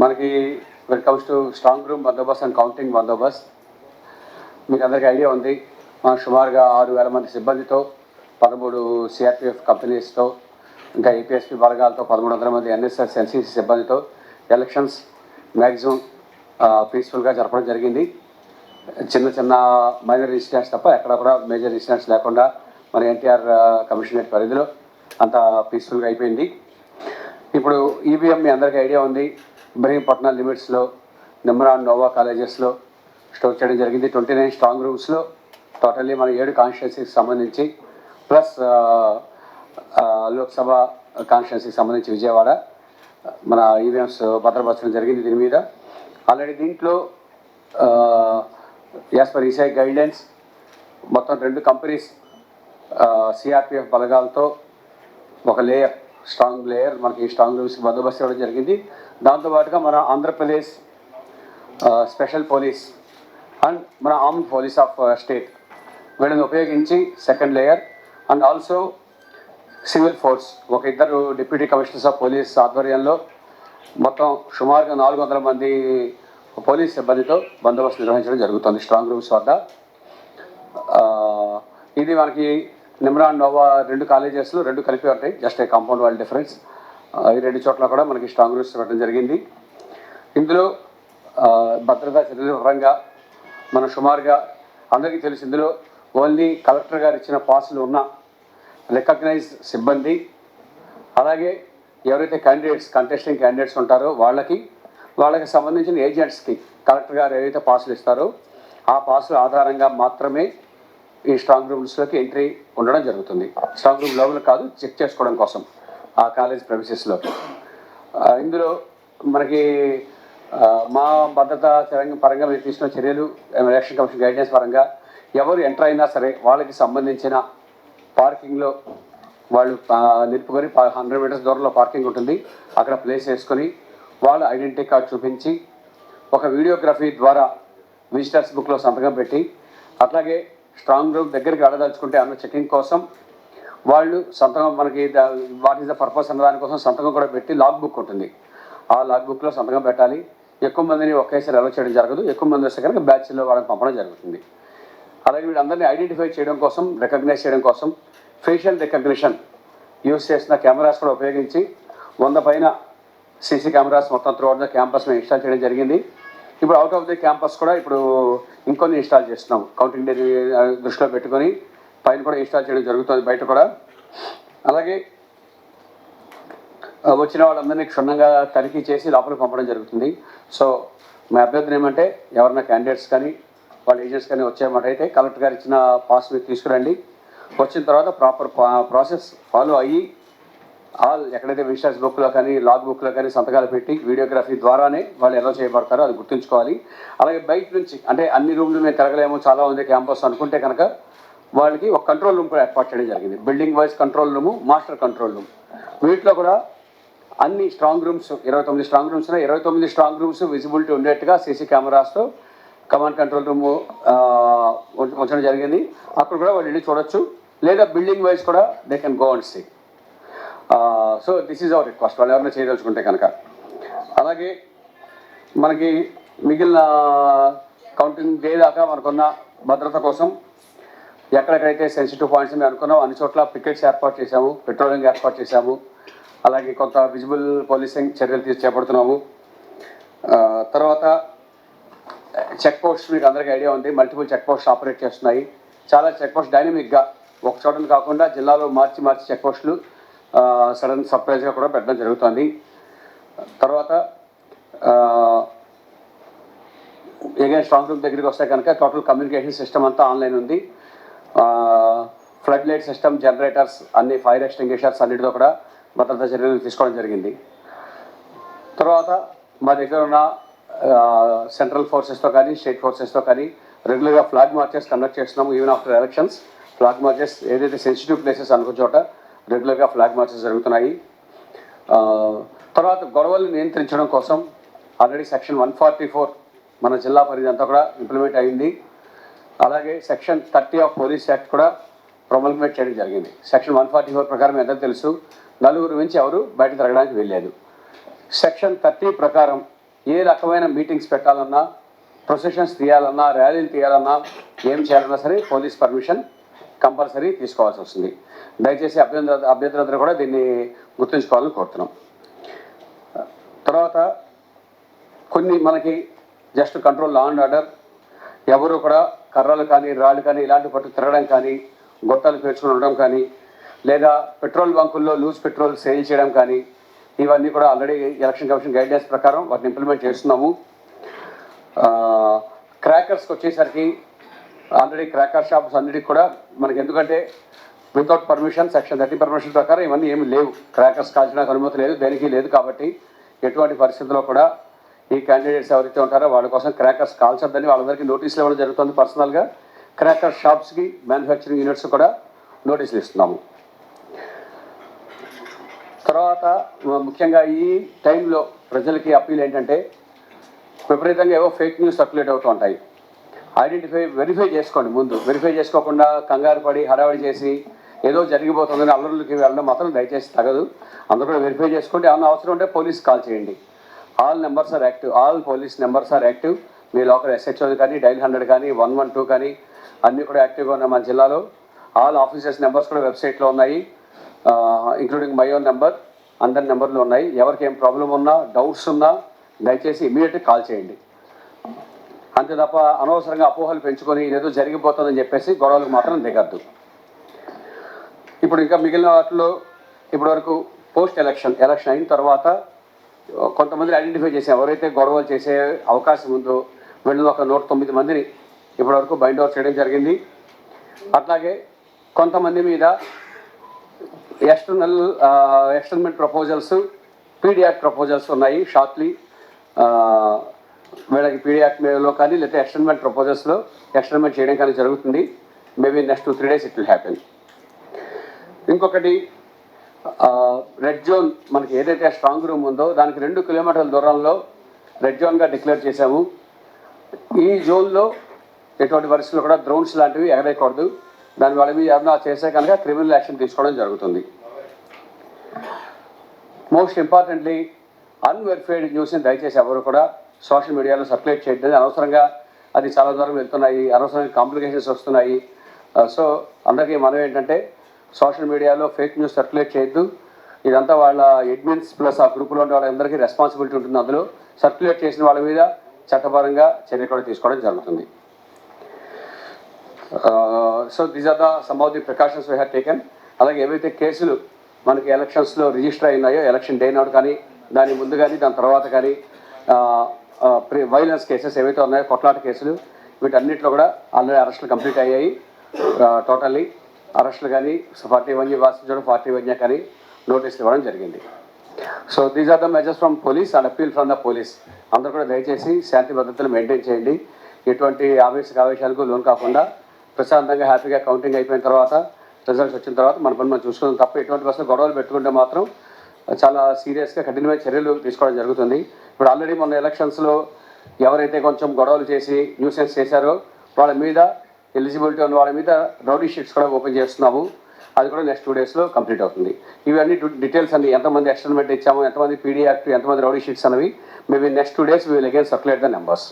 మనకి when comes to strong room Bandobast and counting బందోబస్త్ మీకు అందరికీ ఐడియా ఉంది. మనం సుమారుగా ఆరు వేల మంది సిబ్బందితో పదమూడు సిఆర్పిఎఫ్ కంపెనీస్తో ఇంకా ఏపీఎస్పీ బలగాలతో పదమూడు వందల మంది ఎన్ఎస్ఎస్ ఎన్సీసీ సిబ్బందితో ఎలక్షన్స్ మ్యాక్సిమం పీస్ఫుల్గా జరపడం జరిగింది. చిన్న చిన్న మైనర్ ఇన్సిడెంట్స్ తప్ప ఎక్కడ కూడా మేజర్ ఇన్సిడెంట్స్ లేకుండా మన ఎన్టీఆర్ కమిషనరేట్ పరిధిలో అంత పీస్ఫుల్గా అయిపోయింది. ఇప్పుడు ఈవీఎం మీ అందరికీ ఐడియా ఉంది. ఇబ్రహీంపట్నం లిమిట్స్లో నిమ్రాన్ నోవా కాలేజెస్లో స్టోర్ చేయడం జరిగింది. ట్వంటీ నైన్ స్ట్రాంగ్ రూమ్స్లో టోటల్లీ మన ఏడు కాన్స్టిట్యున్సీకి సంబంధించి ప్లస్ లోక్సభ కాన్స్టిట్యున్సీకి సంబంధించి విజయవాడ మన ఈవీఎంస్ భద్రపరచడం జరిగింది దీని మీద. ఆల్రెడీ దీంట్లో యాజ్ పర్ ఈసఐ గైడ్లైన్స్ మొత్తం రెండు కంపెనీస్ సిఆర్పిఎఫ్ బలగాలతో ఒక లేయర్ స్ట్రాంగ్ లేయర్ మనకి స్ట్రాంగ్ రూమ్స్కి బందోబస్తు ఇవ్వడం జరిగింది. దాంతోపాటుగా మన ఆంధ్రప్రదేశ్ స్పెషల్ పోలీస్ అండ్ మన ఆర్మ్డ్ పోలీస్ ఆఫ్ స్టేట్ వీళ్ళని ఉపయోగించి second layer and also civil force ఒక ఇద్దరు డిప్యూటీ కమిషనర్స్ ఆఫ్ పోలీస్ ఆధ్వర్యంలో మొత్తం సుమారుగా నాలుగు వందల మంది పోలీస్ సిబ్బందితో బందోబస్తు నిర్వహించడం జరుగుతుంది. స్ట్రాంగ్ రూమ్స్ వద్ద. ఇది మనకి నిమ్రాన్ నోవా రెండు కాలేజెస్లో రెండు కలిపి ఉంటాయి. జస్ట్ ఏ కాంపౌండ్ వాళ్ళ డిఫరెన్స్ ఈ రెండు చోట్ల కూడా మనకి స్ట్రాంగ్ రూమ్స్ పెట్టడం జరిగింది. ఇందులో భద్రతా చర్యల పరంగా మనం సుమారుగా అందరికీ తెలిసి ఇందులో ఓన్లీ కలెక్టర్ గారు ఇచ్చిన పాసులు ఉన్న రికగ్నైజ్ సిబ్బంది అలాగే ఎవరైతే క్యాండిడేట్స్ కంటెస్టింగ్ క్యాండిడేట్స్ ఉంటారో వాళ్ళకి వాళ్ళకి సంబంధించిన ఏజెంట్స్కి కలెక్టర్ గారు ఏవైతే పాసులు ఇస్తారో ఆ పాసుల ఆధారంగా మాత్రమే ఈ స్ట్రాంగ్ రూమ్స్లోకి ఎంట్రీ ఉండడం జరుగుతుంది. స్ట్రాంగ్ రూమ్ లోపల కాదు చెక్ చేసుకోవడం కోసం. ఆ కాలేజ్ ప్రవిసెస్లో ఇందులో మనకి మా భద్రతా చరంగ పరంగా మేము తీసుకున్న చర్యలు ఎలక్షన్ కమిషన్ గైడెన్స్ పరంగా ఎవరు ఎంటర్ అయినా సరే వాళ్ళకి సంబంధించిన పార్కింగ్లో వాళ్ళు నిలుపుకొని హండ్రెడ్ మీటర్స్ దూరంలో పార్కింగ్ ఉంటుంది. అక్కడ ప్లేస్ వేసుకొని వాళ్ళు ఐడెంటిటీ కార్డ్ చూపించి ఒక వీడియోగ్రఫీ ద్వారా విజిటర్స్ బుక్లో సంతకం పెట్టి అట్లాగే స్ట్రాంగ్ రూమ్ దగ్గరికి అడదలుచుకుంటే అన్న చెకింగ్ కోసం వాళ్ళు సంతకం మనకి వాట్ ఈస్ ద పర్పస్ అన్న దానికోసం సంతకం కూడా పెట్టి లాగ్ బుక్ ఉంటుంది. ఆ లాగ్ బుక్లో సంతకం పెట్టాలి. ఎక్కువ మందిని ఒకేసారి అలౌ చేయడం జరగదు. ఎక్కువ మంది వస్తే కనుక బ్యాచ్లో వాళ్ళని పంపడం జరుగుతుంది. అలాగే వీళ్ళందరినీ ఐడెంటిఫై చేయడం కోసం రికగ్నైజ్ చేయడం కోసం ఫేషియల్ రికగ్నిషన్ యూస్ చేసిన కెమెరాస్ కూడా ఉపయోగించి వంద పైన సీసీ కెమెరాస్ మొత్తం త్రూ అవుట్ ద క్యాంపస్ మేము ఇన్స్టాల్ చేయడం జరిగింది. ఇప్పుడు అవుట్ ఆఫ్ ది క్యాంపస్ కూడా ఇప్పుడు ఇంకొన్ని ఇన్స్టాల్ చేస్తున్నాం. కౌంటింగ్ డే uh, దృష్టిలో పెట్టుకొని పైన కూడా ఇన్స్టాల్ చేయడం జరుగుతుంది బయట కూడా. అలాగే వచ్చిన వాళ్ళందరినీ క్షుణ్ణంగా తనిఖీ చేసి లోపలికి పంపడం జరుగుతుంది. సో మా అభ్యర్థన ఏమంటే ఎవరైనా క్యాండిడేట్స్ కానీ వాళ్ళ ఏజెంట్స్ కానీ వచ్చేమాట అయితే కలెక్టర్ గారు ఇచ్చిన పాస్ మీరు తీసుకురండి. వచ్చిన తర్వాత ప్రాపర్ ప్రాసెస్ ఫాలో అయ్యి ఆల్ ఎక్కడైతే విజిటర్స్ బుక్లో కానీ లాగ్ బుక్లో కానీ సంతకాలు పెట్టి వీడియోగ్రఫీ ద్వారానే వాళ్ళు ఎలా చేయబడతారో అది గుర్తుంచుకోవాలి. అలాగే బయట నుంచి అంటే అన్ని రూమ్లు మేము తిరగలేము చాలా ఉంది క్యాంపస్ అనుకుంటే కనుక వాళ్ళకి ఒక కంట్రోల్ రూమ్ కూడా ఏర్పాటు చేయడం జరిగింది. Building wise control room master control room వీటిలో కూడా అన్ని స్ట్రాంగ్ రూమ్స్ ఇరవై తొమ్మిది స్ట్రాంగ్ రూమ్స్ ఉన్నాయి. ఇరవై తొమ్మిది స్ట్రాంగ్ రూమ్స్ విజిబిలిటీ ఉండేట్టుగా సీసీ కెమెరాస్తో కమాండ్ కంట్రోల్ రూమ్ ఉంచడం జరిగింది. అక్కడ కూడా వాళ్ళు వెళ్ళి చూడొచ్చు. లేదా బిల్డింగ్ వైజ్ కూడా they can go and see so this is our request వాళ్ళు ఎవరైనా చేయదలుచుకుంటే కనుక. అలాగే మనకి మిగిలిన కౌంటింగ్ డే దాకా మనకున్న భద్రత కోసం ఎక్కడెక్కడైతే సెన్సిటివ్ పాయింట్స్ మేము అనుకున్నాం అన్ని చోట్ల పికెట్స్ ఏర్పాటు చేశాము పెట్రోలింగ్ ఏర్పాటు చేశాము అలాగే కొంత విజిబుల్ పోలీసింగ్ చర్యలు తీసి చేపడుతున్నాము. తర్వాత చెక్ పోస్ట్ మీకు అందరికీ ఐడియా ఉంది. మల్టిపుల్ చెక్ పోస్ట్ ఆపరేట్ చేస్తున్నాయి. చాలా చెక్ పోస్ట్ డైనమిక్గా ఒక చోటను కాకుండా జిల్లాలో మార్చి మార్చి చెక్ పోస్టులు సడన్ సర్ప్రైజ్గా కూడా పెట్టడం జరుగుతుంది. తర్వాత ఏగైనా స్ట్రాంగ్ రూమ్ దగ్గరికి వస్తే కనుక టోటల్ కమ్యూనికేషన్ సిస్టమ్ అంతా ఆన్లైన్ ఉంది. ఫ్లడ్ లైట్ సిస్టమ్ జనరేటర్స్ అన్ని ఫైర్ ఎక్స్టింగ్విషర్స్ అన్నిటితో కూడా భద్రతా చర్యలు తీసుకోవడం జరిగింది. తర్వాత మా దగ్గర ఉన్న సెంట్రల్ ఫోర్సెస్తో కానీ స్టేట్ ఫోర్సెస్తో కానీ రెగ్యులర్గా ఫ్లాగ్ మార్చెస్ కండక్ట్ చేస్తున్నాము even after elections flag marches ఏదైతే సెన్సిటివ్ ప్లేసెస్ అనుకున్న చోట రెగ్యులర్గా ఫ్లాగ్ మార్చెస్ జరుగుతున్నాయి. తర్వాత గొడవలు నియంత్రించడం కోసం already section one forty four మన జిల్లా పరిధి అంతా కూడా ఇంప్లిమెంట్ అయింది. అలాగే section thirty of police act కూడా ప్రొమల్గేట్ చేయడం జరిగింది. సెక్షన్ వన్ ఫార్టీ ఫోర్ ప్రకారం ఎంత తెలుసు నలుగురు నుంచి ఎవరు బయట తిరగడానికి వెళ్ళలేదు సెక్షన్ థర్టీ ప్రకారం ఏ రకమైన మీటింగ్స్ పెట్టాలన్నా ప్రొసెషన్స్ తీయాలన్నా ర్యాలీలు తీయాలన్నా ఏం చేయాలన్నా సరే పోలీస్ పర్మిషన్ కంపల్సరీ తీసుకోవాల్సి వస్తుంది. దయచేసి అభ్యంతర అభ్యర్థులందరూ కూడా దీన్ని గుర్తుంచుకోవాలని కోరుతున్నాం. తర్వాత కొన్ని మనకి just control law and order ఎవరు కూడా కర్రలు కానీ రాళ్ళు కానీ ఇలాంటి పట్టు తిరగడం కానీ గొట్టాలు పేర్చుకుని ఉండడం కానీ లేదా పెట్రోల్ బంకుల్లో లూజ్ పెట్రోల్ సేల్ చేయడం కానీ ఇవన్నీ కూడా ఆల్రెడీ ఎలక్షన్ కమిషన్ గైడ్లైన్స్ ప్రకారం వాటిని ఇంప్లిమెంట్ చేస్తున్నాము. క్రాకర్స్కి వచ్చేసరికి ఆల్రెడీ క్రాకర్ షాప్స్ అన్నిటికి కూడా మనకి ఎందుకంటే without permission section thirty permission ప్రకారం ఇవన్నీ ఏమి లేవు. క్రాకర్స్ కాల్చడానికి అనుమతి లేదు దేనికి లేదు కాబట్టి ఎటువంటి పరిస్థితుల్లో కూడా ఈ క్యాండిడేట్స్ ఎవరైతే ఉంటారో వాళ్ళ కోసం క్రాకర్స్ కాల్చొద్దని వాళ్ళందరికీ నోటీసులు ఇవ్వడం జరుగుతుంది పర్సనల్గా క్రాకర్ షాప్స్కి మ్యానుఫ్యాక్చరింగ్ యూనిట్స్ కూడా నోటీసులు ఇస్తున్నాము. తర్వాత ముఖ్యంగా ఈ టైంలో ప్రజలకి అప్పీల్ ఏంటంటే విపరీతంగా ఏవో ఫేక్ న్యూస్ సర్క్యులేట్ అవుతూ ఉంటాయి. ఐడెంటిఫై వెరిఫై చేసుకోండి ముందు. వెరిఫై చేసుకోకుండా కంగారు పడి హడావిడి చేసి ఏదో జరిగిపోతుందని అల్లర్లకి వెళ్ళడం మాత్రం దయచేసి తగదు. అందరూ కూడా వెరిఫై చేసుకోండి. ఏమన్నా అవసరం ఉంటే పోలీస్ కాల్ చేయండి. All numbers are active all police numbers are active me local SHO కానీ డైల్ హండ్రెడ్ కానీ వన్ వన్ టూ కానీ అన్నీ కూడా యాక్టివ్గా ఉన్నాయి మన జిల్లాలో. ఆల్ ఆఫీసర్స్ నెంబర్స్ కూడా వెబ్సైట్లో ఉన్నాయి. ఇంక్లూడింగ్ మై ఓన్ నెంబర్ అందరి నెంబర్లు ఉన్నాయి. ఎవరికి ఏం ప్రాబ్లం ఉన్నా డౌట్స్ ఉన్నా దయచేసి ఇమీడియట్గా కాల్ చేయండి. అంతే తప్ప అనవసరంగా అపోహలు పెంచుకొని ఇదేదో జరిగిపోతుందని చెప్పేసి గొడవలకు మాత్రం దిగద్దు. ఇప్పుడు ఇంకా మిగిలిన వాటిలో ఇప్పటివరకు పోస్ట్ ఎలక్షన్ ఎలక్షన్ అయిన తర్వాత కొంతమంది ఐడెంటిఫై చేసి ఎవరైతే గొడవలు చేసే అవకాశం ఉందో వీళ్ళు ఒక నూట తొమ్మిది మందిని ఇప్పటివరకు బైండ్ అవుట్ చేయడం జరిగింది. అట్లాగే కొంతమంది మీద external externment proposals PD act proposals ఉన్నాయి షార్ట్లీ. వీళ్ళకి పీడియాక్లో కానీ లేకపోతే ఎక్స్టర్నమెంట్ ప్రపోజల్స్లో ఎక్స్టర్నమెంట్ చేయడం కానీ జరుగుతుంది. Maybe next two three days it will happen. ఇంకొకటి రెడ్ జోన్ మనకి ఏదైతే స్ట్రాంగ్ రూమ్ ఉందో దానికి రెండు కిలోమీటర్ల దూరంలో రెడ్ జోన్గా డిక్లేర్ చేశాము. ఈ జోన్లో ఎటువంటి పరిస్థితుల్లో కూడా డ్రోన్స్ లాంటివి ఎగరేయకూడదు. దాని వాళ్ళ మీద ఏమన్నా చేస్తే కనుక క్రిమినల్ యాక్షన్ తీసుకోవడం జరుగుతుంది. మోస్ట్ ఇంపార్టెంట్లీ అన్వెరిఫైడ్ న్యూస్ని దయచేసి ఎవరు కూడా సోషల్ మీడియాలో సర్క్యులేట్ చేయడం అనవసరంగా అది చాలా దూరం వెళ్తున్నాయి. అనవసరంగా కాంప్లికేషన్స్ వస్తున్నాయి. సో అందరికీ మనం ఏంటంటే సోషల్ మీడియాలో ఫేక్ న్యూస్ సర్క్యులేట్ చేయొద్దు. ఇదంతా వాళ్ళ అడ్మిన్స్ ప్లస్ ఆ గ్రూప్లో ఉండే వాళ్ళందరికీ రెస్పాన్సిబిలిటీ ఉంటుంది అందులో. సర్క్యులేట్ చేసిన వాళ్ళ మీద చట్టపరంగా చర్య కూడా తీసుకోవడం జరుగుతుంది. So these are the some of the precautions we have taken అలాగే ఏవైతే కేసులు మనకి ఎలక్షన్స్లో రిజిస్టర్ అయినాయో ఎలక్షన్ డే నాడు కానీ దాని ముందు కానీ దాని తర్వాత కానీ వైలెన్స్ కేసెస్ ఏవైతే ఉన్నాయో కొట్లాట కేసులు వీటన్నిటిలో కూడా ఆల్రెడీ అరెస్టులు కంప్లీట్ అయ్యాయి. టోటల్లీ అరెస్టులు కానీ ఫార్టీ వన్ వాసించడం ఫార్టీ వన్ కానీ నోటీసులు ఇవ్వడం జరిగింది. So these are the measures from police and appeal from the police అందరూ కూడా దయచేసి శాంతి భద్రతలు మెయింటైన్ చేయండి. ఎటువంటి ఆవేశ ఆవేశాలకు లోన్ కాకుండా ప్రశాంతంగా హ్యాపీగా కౌంటింగ్ అయిపోయిన తర్వాత రిజల్ట్స్ వచ్చిన తర్వాత మన పని మనం చూసుకుందాం తప్ప ఎటువంటి వస్తువులు గొడవలు పెట్టుకుంటే మాత్రం చాలా సీరియస్గా కఠినమైన చర్యలు తీసుకోవడం జరుగుతుంది. ఇప్పుడు ఆల్రెడీ మొన్న ఎలక్షన్స్లో ఎవరైతే కొంచెం గొడవలు చేసి న్యూసెన్స్ చేశారో వాళ్ళ మీద ఎలిజిబిలిటీ ఉన్న వాళ్ళ మీద రౌడీ షీట్స్ కూడా ఓపెన్ చేస్తున్నాము. అది కూడా నెక్స్ట్ టూ డేస్లో కంప్లీట్ అవుతుంది. ఇవన్నీ డీటెయిల్స్ అన్ని ఎంతమంది ఎక్స్టర్మెంట్ ఇచ్చాము ఎంతమంది పీడీ యాక్ట్ ఎంతమంది రౌడీ షీట్స్ అనేవి maybe next two days will again circulate the numbers